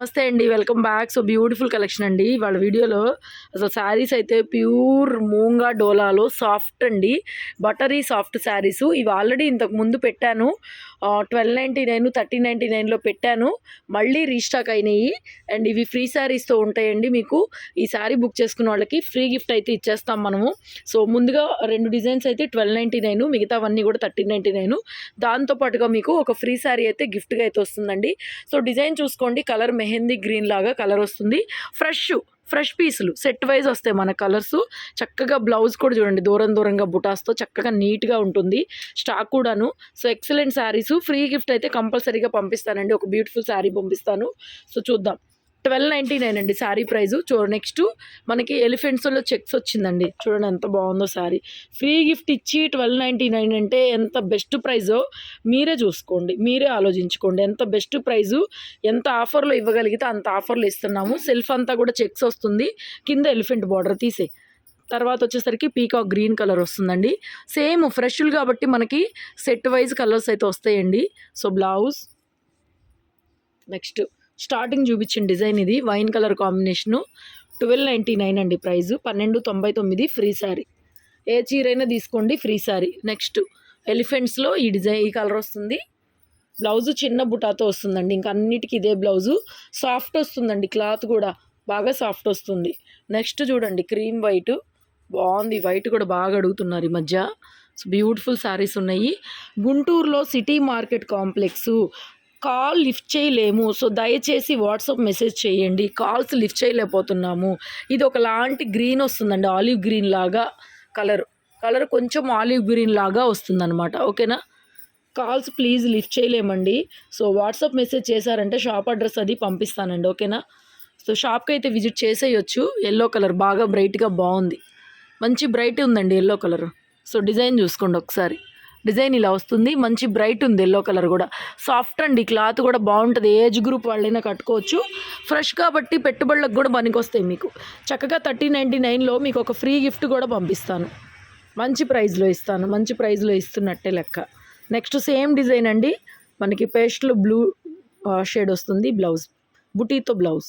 నమస్తే అండి welcome back. So beautiful collection అండి. వాళ్ళ వీడియోలో అసలు శారీస్ అయితే ప్యూర్ మూంగా డోలాలో సాఫ్ట్ అండి. Buttery soft sarees. ఇవి ఆల్రెడీ ఇంతకు ముందు పెట్టాను. Twelve ninety nine thirteen ninety nine పెట్టాను. మళ్ళీ రీస్టాక్ అయినాయి. అండ్ ఇవి ఫ్రీ శారీస్తో ఉంటాయండి మీకు. ఈ శారీ బుక్ చేసుకున్న వాళ్ళకి ఫ్రీ గిఫ్ట్ అయితే ఇచ్చేస్తాం మనము. సో ముందుగా రెండు డిజైన్స్ అయితే ట్వెల్వ్ నైంటీ నైన్ మిగతావన్నీ కూడా థర్టీన్ నైంటీ నైన్ దాంతోపాటుగా మీకు ఒక ఫ్రీ శారీ అయితే గిఫ్ట్గా అయితే వస్తుందండి. సో డిజైన్ చూసుకోండి. కలర్ మెహందీ గ్రీన్ లాగా కలర్ వస్తుంది. ఫ్రెష్ ఫ్రెష్ పీసులు. సెట్ వైజ్ వస్తాయి మన కలర్స్. చక్కగా బ్లౌజ్ కూడా చూడండి. దూరం దూరంగా బుటాస్తో చక్కగా నీట్గా ఉంటుంది. స్టాక్ కూడాను. So excellent sarees. Free gift అయితే కంపల్సరీగా పంపిస్తానండి. ఒక బ్యూటిఫుల్ శారీ పంపిస్తాను. సో చూద్దాం. ట్వెల్వ్ నైంటీ నైన్ అండి శారీ ప్రైజు చూ నెక్స్ట్ మనకి ఎలిఫెంట్స్లో చెక్స్ వచ్చిందండి. చూడండి ఎంత బాగుందో శారీ ఫ్రీ గిఫ్ట్ ఇచ్చి ట్వెల్వ్ నైంటీ నైన్ అంటే ఎంత బెస్ట్ ప్రైజో మీరే చూసుకోండి. మీరే ఆలోచించుకోండి. ఎంత బెస్ట్ ప్రైజు ఎంత ఆఫర్లో ఇవ్వగలిగితే అంత ఆఫర్లు ఇస్తున్నాము. సెల్ఫ్ అంతా కూడా చెక్స్ వస్తుంది. కింద ఎలిఫెంట్ బార్డర్ తీసే తర్వాత వచ్చేసరికి పీకాక్ గ్రీన్ కలర్ వస్తుందండి. సేమ్ ఫ్రెష్లు కాబట్టి మనకి సెట్ వైజ్ కలర్స్ అయితే వస్తాయండి. So blouse. నెక్స్ట్. స్టార్టింగ్ చూపించిన డిజైన్ ఇది. Wine colour combination twelve ninety nine అండి ప్రైజు. పన్నెండు తొంభై తొమ్మిది ఫ్రీ శారీ ఏ చీరైనా తీసుకోండి ఫ్రీ శారీ నెక్స్ట్ ఎలిఫెంట్స్లో ఈ డిజైన్ ఈ కలర్ వస్తుంది. బ్లౌజు చిన్న బుటాతో వస్తుందండి. ఇంకా అన్నిటికీ ఇదే బ్లౌజు. సాఫ్ట్ వస్తుందండి క్లాత్ కూడా బాగా సాఫ్ట్ వస్తుంది. నెక్స్ట్ చూడండి క్రీమ్ వైట్. బాగుంది వైట్ కూడా బాగా అడుగుతున్నారు ఈ మధ్య. సో బ్యూటిఫుల్ శారీస్ ఉన్నాయి. గుంటూరులో city market complex call lift చేయలేము. సో దయచేసి వాట్సాప్ మెసేజ్ చేయండి. కాల్స్ లిఫ్ట్ చేయలేకపోతున్నాము. ఇది ఒకలాంటి గ్రీన్ వస్తుందండి. ఆలివ్ గ్రీన్ లాగా కలర్. కలర్ కొంచెం ఆలివ్ గ్రీన్ లాగా వస్తుందన్నమాట. ఓకేనా? కాల్స్ ప్లీజ్ లిఫ్ట్ చేయలేమండి. సో వాట్సాప్ మెసేజ్ చేశారంటే షాప్ అడ్రస్ అది పంపిస్తానండి. ఓకేనా? సో షాప్కి అయితే విజిట్ చేసేయచ్చు. ఎల్లో కలర్ బాగా బ్రైట్గా బాగుంది. మంచి బ్రైట్ ఉందండి ఎల్లో కలర్. సో డిజైన్ చూసుకోండి ఒకసారి. డిజైన్ ఇలా వస్తుంది. మంచి బ్రైట్ ఉంది ఎల్లో కలర్ కూడా. సాఫ్ట్ అండి క్లాత్ కూడా బాగుంటుంది. ఏజ్ గ్రూప్ వాళ్ళైనా కట్టుకోవచ్చు. ఫ్రెష్ కాబట్టి పెట్టుబడులకు కూడా పనికొస్తాయి మీకు. చక్కగా థర్టీ నైంటీ నైన్లో మీకు ఒక ఫ్రీ గిఫ్ట్ కూడా పంపిస్తాను. మంచి ప్రైస్లో ఇస్తాను. మంచి ప్రైస్లో ఇస్తున్నట్టే లెక్క. నెక్స్ట్ సేమ్ డిజైన్ అండి. మనకి పేస్ట్లో బ్లూ షేడ్ వస్తుంది. బ్లౌజ్. బుటీతో బ్లౌజ్.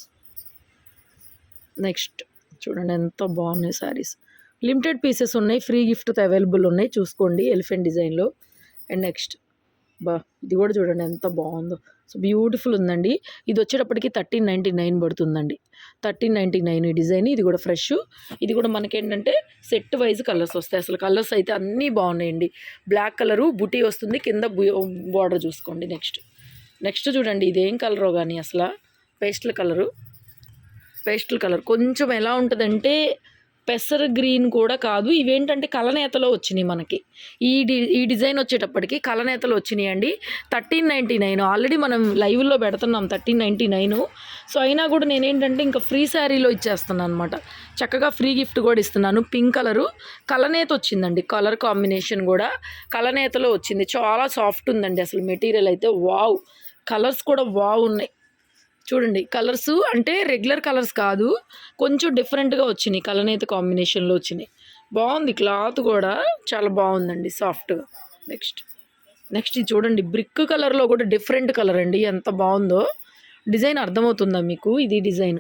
నెక్స్ట్ చూడండి ఎంత బాగున్నాయి శారీస్ లిమిటెడ్ పీసెస్ ఉన్నాయి ఫ్రీ గిఫ్ట్తో అవైలబుల్ ఉన్నాయి. చూసుకోండి ఎలిఫెంట్ డిజైన్లో. అండ్ నెక్స్ట్ బా ఇది కూడా చూడండి ఎంత బాగుందో. సో బ్యూటిఫుల్ ఉందండి. ఇది వచ్చేటప్పటికి థర్టీన్ నైంటీ నైన్ పడుతుందండి. థర్టీన్ నైంటీ నైన్ ఈ డిజైన్ ఇది కూడా ఫ్రెష్. ఇది కూడా మనకేంటంటే సెట్ వైజ్ కలర్స్ వస్తాయి. అసలు కలర్స్ అయితే అన్నీ బాగున్నాయండి. బ్లాక్ కలరు బుటీ వస్తుంది. కింద బార్డర్ చూసుకోండి నెక్స్ట్. నెక్స్ట్ చూడండి ఇదేం కలరో కానీ అసలు పేస్టల్ కలరు. Pastel colour. కొంచెం ఎలా ఉంటుందంటే పెసర గ్రీన్ కూడా కాదు. ఇవేంటంటే కలనేతలో వచ్చినాయి మనకి. ఈ డి ఈ డిజైన్ వచ్చేటప్పటికి కలనేతలు వచ్చినాయి అండి. Thirteen ninety nine. ఆల్రెడీ మనం లైవ్లో పెడుతున్నాం థర్టీన్ నైంటీ నైన్. సో అయినా కూడా నేనేంటంటే ఇంకా ఫ్రీ శారీలో ఇచ్చేస్తున్నాను అనమాట చక్కగా ఫ్రీ గిఫ్ట్ కూడా ఇస్తున్నాను. Pink colour. కలనేత వచ్చిందండి. కలర్ కాంబినేషన్ కూడా కలనేతలో వచ్చింది. చాలా సాఫ్ట్ ఉందండి అసలు మెటీరియల్ అయితే. వావ్! కలర్స్ కూడా వావ్ ఉన్నాయి. చూడండి కలర్స్ అంటే రెగ్యులర్ కలర్స్ కాదు కొంచెం డిఫరెంట్గా వచ్చినాయి కలనేత కాంబినేషన్లో వచ్చినాయి. బాగుంది క్లాత్ కూడా చాలా బాగుందండి సాఫ్ట్గా. నెక్స్ట్ నెక్స్ట్ ఇది చూడండి బ్రిక్ కలర్లో కూడా డిఫరెంట్ కలర్ అండి ఎంత బాగుందో. డిజైన్ అర్థమవుతుందా మీకు? ఇది డిజైన్.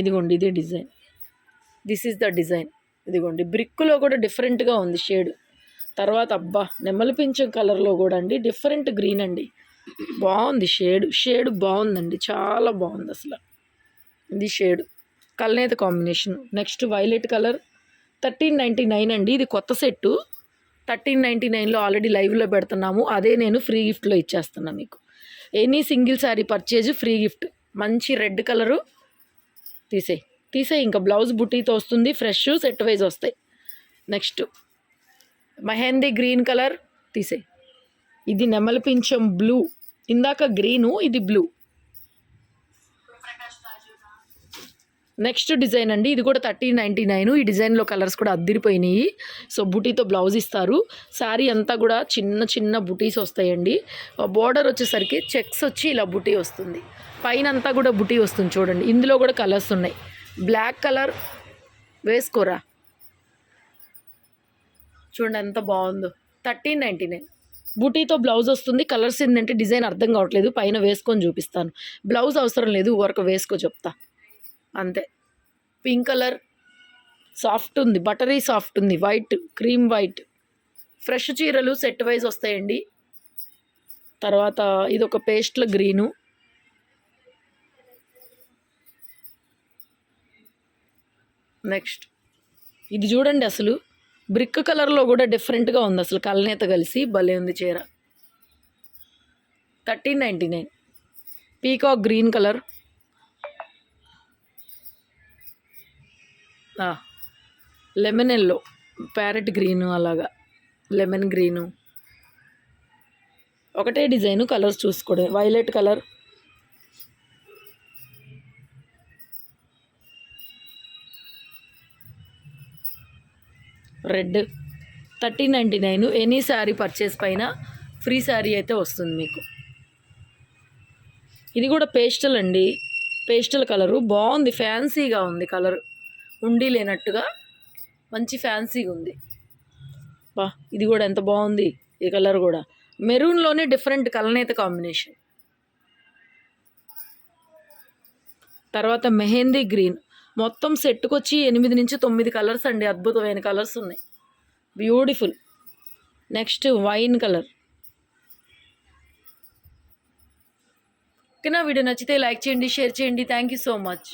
ఇదిగోండి ఇదే design. This is the design ఇదిగోండి బ్రిక్లో కూడా డిఫరెంట్గా ఉంది షేడ్. తర్వాత అబ్బా నెమలి పింఛం కలర్లో కూడా అండి డిఫరెంట్ గ్రీన్ అండి. బాగుంది షేడ్ షేడ్ బాగుందండి చాలా బాగుంది అసలు. ఇది shade. కల్నేత combination. Next violet colour thirteen ninety nine అండి ఇది కొత్త సెట్టు. థర్టీన్ నైంటీ నైన్లో ఆల్రెడీ లైవ్లో పెడుతున్నాము అదే నేను ఫ్రీ గిఫ్ట్లో ఇచ్చేస్తున్నాను మీకు. Any single saree purchase free gift. మంచి రెడ్ కలరు. తీసేయి తీసేయి ఇంకా బ్లౌజ్ బుటీతో వస్తుంది ఫ్రెష్ సెట్ వైజ్ వస్తాయి. నెక్స్ట్ మెహందీ గ్రీన్ కలర్ తీసేయి. ఇది నెమలిపించం బ్లూ. ఇందాక గ్రీను ఇది బ్లూ. నెక్స్ట్ డిజైన్ అండి ఇది కూడా థర్టీన్ నైంటీ నైన్. ఈ డిజైన్లో కలర్స్ కూడా అద్దరిపోయినాయి. సో బుటీతో బ్లౌజ్ ఇస్తారు. శారీ అంతా కూడా చిన్న చిన్న బుటీస్ వస్తాయండి. బోర్డర్ వచ్చేసరికి చెక్స్ వచ్చి ఇలా బుటీ వస్తుంది. పైన అంతా కూడా బుటీ వస్తుంది చూడండి. ఇందులో కూడా కలర్స్ ఉన్నాయి. బ్లాక్ కలర్ వేసుకోరా? చూడండి ఎంత బాగుందో. Thirteen ninety nine. బూటీతో బ్లౌజ్ వస్తుంది కలర్స్ ఏంటంటే డిజైన్ అర్థం కావట్లేదు పైన వేసుకొని చూపిస్తాను. బ్లౌజ్ అవసరం లేదు వర్క్ వేసుకో చెప్తా. అంతే. పింక్ కలర్ సాఫ్ట్ ఉంది బటరీ సాఫ్ట్ ఉంది వైట్ క్రీమ్ వైట్. ఫ్రెష్ చీరలు సెట్ వైజ్ వస్తాయండి. తర్వాత ఇది ఒక పేస్ట్ల గ్రీను. నెక్స్ట్. ఇది చూడండి అసలు. బ్రిక్ కలర్లో కూడా డిఫరెంట్గా ఉంది అసలు కలనేత కలిసి భలే ఉంది చీర. Thirteen ninety nine. Peacock green colour. Lemon yellow. Parrot green అలాగా. Lemon green. ఒకటే డిజైను కలర్స్ చూసుకోవడం. Violet colour. Red. Thirty ninety nine any saree purchase పైన ఫ్రీ శారీ అయితే వస్తుంది మీకు. ఇది కూడా పేస్టల్ అండి. Pastel colour. బాగుంది ఫ్యాన్సీగా ఉంది కలర్. ఉండి లేనట్టుగా మంచి ఫ్యాన్సీగా ఉంది. బా ఇది కూడా ఎంత బాగుంది ఈ కలర్ కూడా. మెరూన్లోనే డిఫరెంట్ కలనేత కాంబినేషన్. తర్వాత మెహందీ గ్రీన్. మొత్తం సెట్కి వచ్చి ఎనిమిది నుంచి తొమ్మిది కలర్స్ అండి అద్భుతమైన కలర్స్ ఉన్నాయి. బ్యూటిఫుల్ నెక్స్ట్ వైన్ కలర్ ఓకేనా? వీడియో నచ్చితే లైక్ చేయండి షేర్ చేయండి. Thank you so much